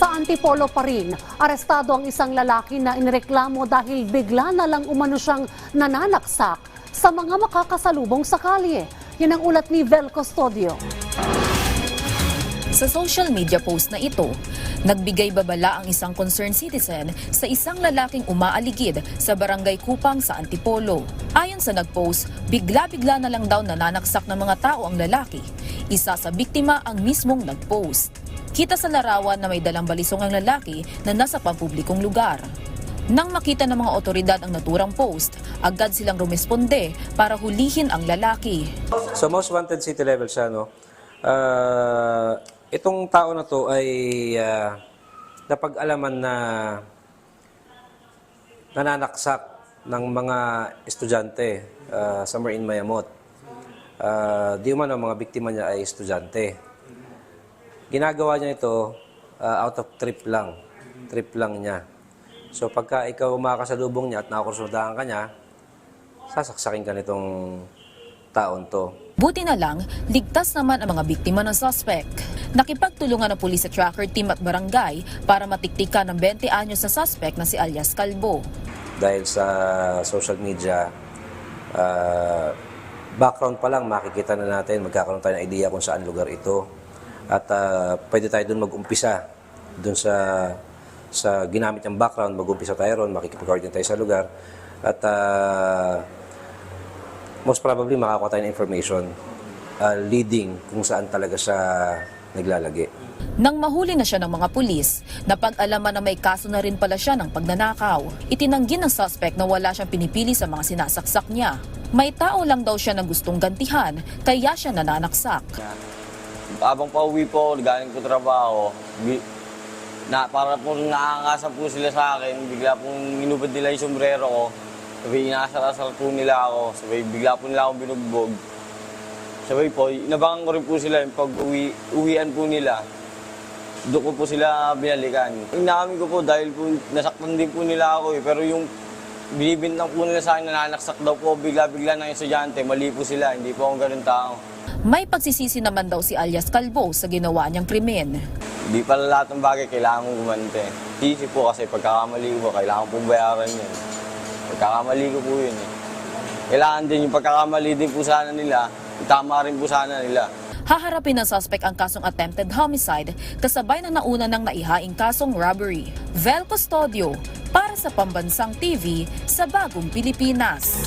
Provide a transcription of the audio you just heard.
Sa Antipolo pa rin, arestado ang isang lalaki na inireklamo dahil bigla na lang umano siyang nananaksak sa mga makakasalubong sa kalye. Yan ang ulat ni Vel Custodio. Sa social media post na ito, nagbigay babala ang isang concerned citizen sa isang lalaking umaaligid sa barangay Kupang sa Antipolo. Ayon sa nagpost, bigla-bigla na lang daw nananaksak ng mga tao ang lalaki. Isa sa biktima ang mismong nagpost. Kita sa larawan na may dalang balisong ang lalaki na nasa pampublikong lugar. Nang makita ng mga otoridad ang naturang post, agad silang rumesponde para hulihin ang lalaki. So most wanted city level siya, no? Ah, itong tao na to ay ah, napag-alaman na nananaksak ng mga estudyante ah, somewhere in Mayamot. Ah, di man ang mga biktima niya ay estudyante. Ginagawa niya ito ah, out of trip lang. Trip lang niya. So pagka ikaw makakasalubong niya at nakakursudahan ka niya, sasaksakin ka nitong taon to. Buti na lang, ligtas naman ang mga biktima ng suspect. Nakipagtulungan ng pulis sa tracker team at barangay para matiktikan ng 20 anyos na suspect na si alias Calvo. Dahil sa social media, ah, background pa lang makikita na natin, magkakaroon tayo ng idea kung saan lugar ito. At ah, pwede tayo doon mag-umpisa. Doon sa sa ginamit ng background, mag-umpisa tayo ron, makikipag-coordinate tayo sa lugar. At ah, most probably makakuha tayo ng information ah, leading kung saan talaga siya naglalagi. Nang mahuli na siya ng mga pulis, napag-alaman na may kaso na rin pala siya ng pagnanakaw. Itinanggi ng suspect na wala siyang pinipili sa mga sinasaksak niya. May tao lang daw siya na gustong gantihan, kaya siya nananaksak. Habang pauwi po galing ko trabaho, na, para po nakakasa po sila sa akin, bigla pong inubad nila yung sombrero ko. Sabi, inasar-asar po nila ako. Sabi, bigla po nila akong binugbog. Sabi po, inabangan ko rin po sila yung pag uwi, uwian po nila. Doon ko po sila binalikan. Inamin ko po dahil po nasaktan din po nila ako eh. Pero yung binibintang po nila sa akin na nanaksak daw po bigla-bigla ng estudyante, mali po sila. Hindi po akong ganun tao. May pagsisisi naman daw si alias Calvo sa ginawa niyang krimen. Di pala lahat ng bagay kailangan mong gumante. Easy po kasi pagkakamali ko, kailangan pong bayaran yun. Pagkakamali ko po yun eh. Kailangan din yung pagkakamali din po sana nila, tama rin po sana nila. Haharapin ng suspect ang kasong attempted homicide kasabay na nauna ng naihaing kasong robbery. Vel Custodio sa Pambansang TV sa Bagong Pilipinas.